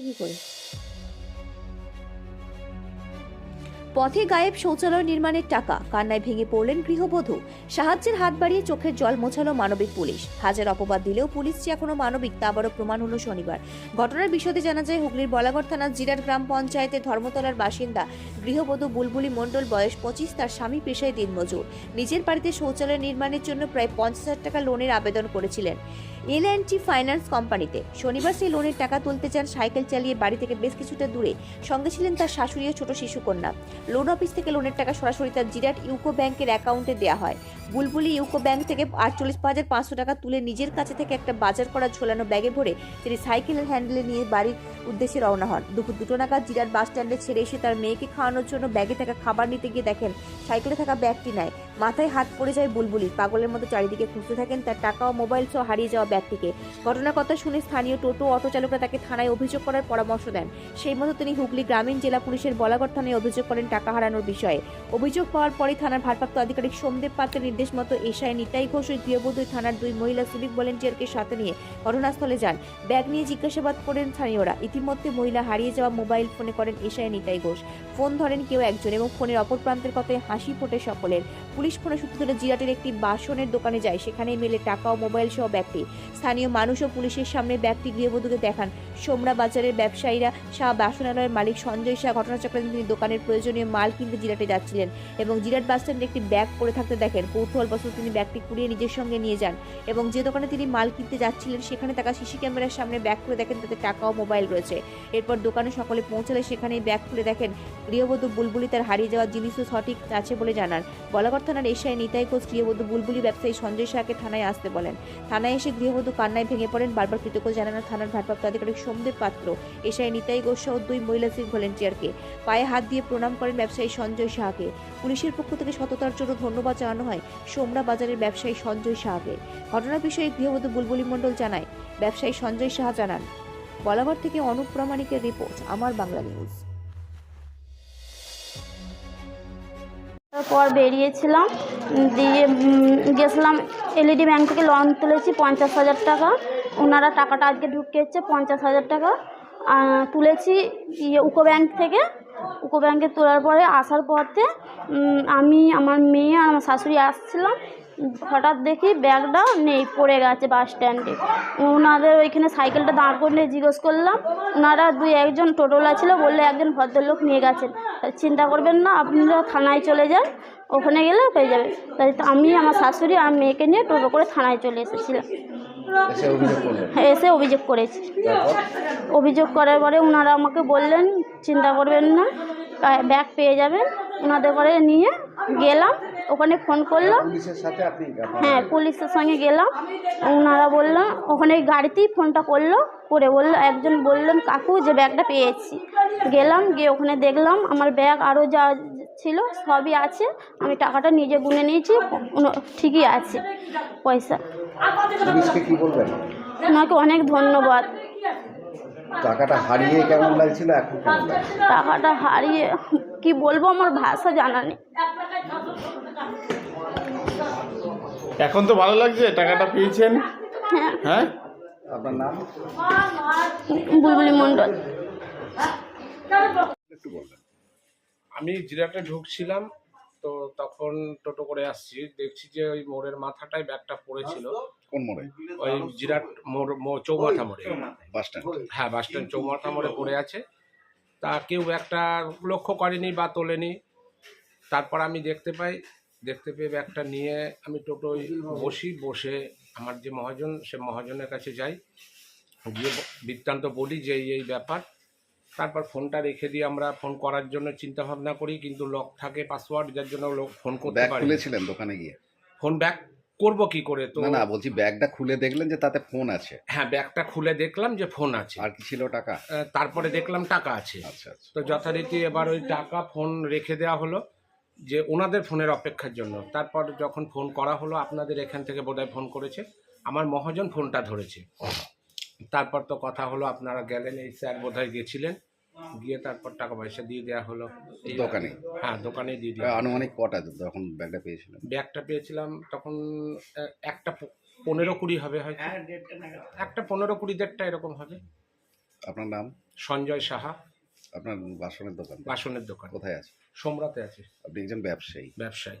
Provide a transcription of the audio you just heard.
কি করে? পথে গায়েব শৌচালয় নির্মাণের টাকা। কান্নায় ভেঙে পড়লেন গৃহবধূ। সাহায্যের হাত বাড়িয়ে চোখের জল মোছালো মানবিক পুলিশ। হাজার অপবাদ দিলেও পুলিশ যে এখনও মানবিক, তা আবারও প্রমাণ হলো শনিবার। ঘটনার বিশদে জানা যায়, হুগলির বলাগড় থানার জিরাট গ্রাম পঞ্চায়েতের ধর্মতলার বাসিন্দা গৃহবধূ বুলবুলি মণ্ডল বয়স পঁচিশ, তার স্বামী পেশায় দিনমজুর। নিজের বাড়িতে শৌচালয় নির্মাণের জন্য প্রায় পঞ্চাশ হাজার টাকা লোনের আবেদন করেছিলেন এল অ্যান্ড টি ফাইন্যান্স কোম্পানিতে। শনিবার সেই লোনের টাকা তুলতে চান সাইকেল চালিয়ে বাড়ি থেকে বেশ কিছুটা দূরে। সঙ্গে ছিলেন তার শাশুড়ি ও ছোট শিশুকন্যা। লোন অফিস থেকে লোনের টাকা সরাসরি তার জিরাট ইউকো ব্যাংকের অ্যাকাউন্টে দেওয়া হয়। বুলবুলি ইউকো ব্যাংক থেকে আটচল্লিশ হাজার পাঁচশো টাকা তুলে নিজের কাছে থেকে একটা বাজার করা ঝোলানো ব্যাগে ভরে তিনি সাইকেলের হ্যান্ডেলে নিয়ে বাড়ির উদ্দেশ্যে রওনা হন। দুপুর দুটো নাগাদ জিরাট বাস স্ট্যান্ডে ছেড়ে এসে তার মেয়েকে খাওয়ানোর জন্য ব্যাগে থাকা খাবার নিতে গিয়ে দেখেন সাইকেলে থাকা ব্যাগটি নেয় মাথায় হাত পড়ে যায় বুলবুলি। পাগলের মতো চারিদিকে খুঁজতে থাকেন তার টাকা ও মোবাইল সহ হারিয়ে যাওয়া ব্যাগটিকে ঘটনার কথা শুনে স্থানীয় টোটো অটো চালকরা তাকে থানায় অভিযোগ করার পরামর্শ দেন। সেই মতো তিনি হুগলি গ্রামীণ জেলা পুলিশের বলাগড় থানায় অভিযোগ করেন টাকা হারানোর বিষয়ে। অভিযোগ পাওয়ার পরই থানার ভারপ্রাপ্ত আধিকারিক সোমদেব পাত্রের নির্দেশ মতো এশায় নিতাই ঘোষ ওই গৃহবধূ থানার দুই মহিলা সিভিক ভলেন্টিয়ারকে সাথে নিয়ে ঘটনাস্থলে যান। ব্যাগ নিয়ে জিজ্ঞাসাবাদ করেন স্থানীয়রা। ইতিমধ্যে মহিলা হারিয়ে যাওয়া মোবাইল ফোনে করেন এশায় নিতাই ঘোষ। ফোন ধরেন কেউ একজন এবং ফোনের অপর প্রান্তের কথায় হাসি ফোটে সকলের। পুলিশ ফোনে সূত্র ধরে জিরাটের একটি বাসনের দোকানে যায়। সেখানেই মেলে টাকা ও মোবাইল সহ ব্যাগটি স্থানীয় মানুষ ও পুলিশের সামনে ব্যাগটি গৃহবধূকে দেখান। সোমরা বাজারের ব্যবসায়ীরা শাহ বাসনালয়ের মালিক সঞ্জয় শাহ ঘটনাচক্রে তিনি দোকানের প্রয়োজনীয় মাল কিনতে জিরাটে যাচ্ছিলেন এবং জিরাট বাস স্ট্যান্ডে একটি ব্যাগ পড়ে থাকতে দেখেন। কৌতূহলবশত তিনি ব্যাগটি কুড়িয়ে নিজের সঙ্গে নিয়ে যান এবং যে দোকানে তিনি মাল কিনতে যাচ্ছিলেন, সেখানে থাকা সিসি ক্যামেরার সামনে ব্যাগ খুলে দেখেন তাতে টাকা ও মোবাইল রয়েছে। এরপর দোকানে সকলে পৌঁছালে সেখানেই ব্যাগ খুলে দেখেন। গৃহবধূ বুলবুলি তার হারিয়ে যাওয়া জিনিসও সঠিক আছে বলে জানান। বলাগড় থানার এশিয়ায় নিতাই ঘোষ গৃহবধূ বুলবুলি ব্যবসায়ী সঞ্জয় শাহকে থানায় আসতে বলেন। থানায় এসে গৃহবধূ কান্নায় ভেঙে পড়েন। বারবার কৃতজ্ঞ জানান থানার ভারপ্রাপ্ত আধিকারিক সোমদেব পাত্র। এশিয়ায় নিতাই ঘোষ সহ দুই মহিলা সিভিক ভলেন্টিয়ারকে পায়ে হাত দিয়ে প্রণাম করেন ব্যবসায়ী সঞ্জয় শাহকে। পুলিশের পক্ষ থেকে সততার জন্য ধন্যবাদ জানানো হয় সোমরা বাজারের ব্যবসায়ী সঞ্জয় শাহকে। ঘটনার বিষয়ে গৃহবধূ বুলবুলি মণ্ডল জানায়। ব্যবসায়ী সঞ্জয় শাহ জানান বলাগড় থেকে অনুপ প্রামাণিকের রিপোর্ট, আমার বাংলা নিউজ। পর বেরিয়েছিলাম দিয়ে গেছিলাম এলইডি ব্যাংক থেকে লোন তুলেছি পঞ্চাশ হাজার টাকা। ওনারা টাকাটা আজকে ঢুকিয়েছে পঞ্চাশ হাজার টাকা। তুলেছি ইয়ে উকো ব্যাংক থেকে। উকো ব্যাংকে তোলার পরে আসার পথে আমি, আমার মেয়ে আর আমার শাশুড়ি আসছিলাম। হঠাৎ দেখি ব্যাগটা নেই পড়ে গেছে বাস স্ট্যান্ডে ওনাদের ওইখানে সাইকেলটা দাঁড় করে জিজ্ঞেস করলাম ওনারা দুই একজন টোটোলা ছিল বললে একজন ভদ্রলোক নিয়ে গেছেন। চিন্তা করবেন না আপনারা থানায় চলে যান ওখানে গেলে পেয়ে যাবে তাই তো আমি আমার শাশুড়ি আর মেয়েকে নিয়ে টোটো করে থানায় চলে এসেছিলাম। এসে অভিযোগ করলেন? এসে অভিযোগ করেছি। অভিযোগ করার পরে ওনারা আমাকে বললেন চিন্তা করবেন না ব্যাগ পেয়ে যাবেন। ওনাদের করে নিয়ে গেলাম ওখানে ফোন আপনার- হ্যাঁ পুলিশের সঙ্গে গেলাম। ওনারা বলল ওখানে গাড়িতেই ফোনটা করল করে বলল একজন বললেন কাকু যে ব্যাগটা পেয়েছি। গেলাম গিয়ে ওখানে দেখলাম আমার ব্যাগ আরও যা ছিল সবই আছে। আমি টাকাটা নিজে গুনে নিয়েছি ঠিকই আছে পয়সা। ওনাকে অনেক ধন্যবাদ। টাকাটা হারিয়ে কেমন লাগছিল এখন টাকাটা হারিয়ে কি বলব আমার ভাষা জানা নেই। এখন তো ভালো লাগছে টাকাটা পেয়েছেন। হ্যাঁ। হ্যাঁ? আপনার নাম? বুলবুলি মণ্ডল। একটু বলবেন। আমি জিরাটে ঢুকছিলাম তো তখন টোটো করে আসছি দেখছি যে ওই মোড়ের মাথাটায় ব্যাগটা পড়েছিল। কোন মোড়ে? ওই জিরাট মোড় মো- চৌমাথা মোড়ে। Bus stand. হ্যাঁ বাস স্ট্যান্ড চৌমাথা মোড়ে পড়ে আছে। তা কেউ একটা লক্ষ্য করেনি বা তোলেনি। তারপর আমি দেখতে পাই দেখতে পেয়ে ব্যাগটা নিয়ে আমি টোটোয় বসি বসে আমার যে মহাজন সে মহাজনের কাছে যাই। গিয়ে বৃত্তান্ত বলি যে এই ব্যাপার। তারপর ফোনটা রেখে দিয়ে আমরা ফোন করার জন্য চিন্তা ভাবনা করি কিন্তু লক থাকে পাসওয়ার্ড যার জন্য লোক ফোন করতে ব্যাগ পারে খুলেছিলেন দোকানে গিয়ে? ফোন ব্যাক করব কি করে? তো না না বলছি ব্যাগটা খুলে দেখলেন যে তাতে ফোন আছে। হ্যাঁ ব্যাগটা খুলে দেখলাম যে ফোন আছে। আর কি ছিল টাকা? তারপরে দেখলাম টাকা আছে। আচ্ছা আচ্ছা। তো যথারীতি এবার ওই টাকা ফোন রেখে দেওয়া হলো যে ওনাদের ফোনের অপেক্ষার জন্য। তারপর যখন ফোন করা হলো আপনাদের এখান থেকে বোধহয় ফোন করেছে। আমার মহাজন ফোনটা ধরেছে। তারপর তো কথা হলো আপনারা গেলেন এই স্যার বোধহয় গেছিলেন। গিয়ে তারপর টাকা পয়সা দিয়ে দেওয়া হলো। এই দোকানে? হ্যাঁ দোকানে দিয়ে দেওয়া আনুমানিক কটা যখন ব্যাগটা পেয়েছিলাম ব্যাগটা পেয়েছিলাম তখন আহ, একটা প- পনেরো কুড়ি হবে হয়তো। একটা পনেরো কুড়ি দেড়টা এরকম হবে। আপনার নাম? সঞ্জয় সাহা। আপনার বাসনের দোকান? বাসনের দোকান। কোথায় আছে? সোমরাতে আছে। আপনি একজন ব্যবসায়ী। ব্যবসায়ী।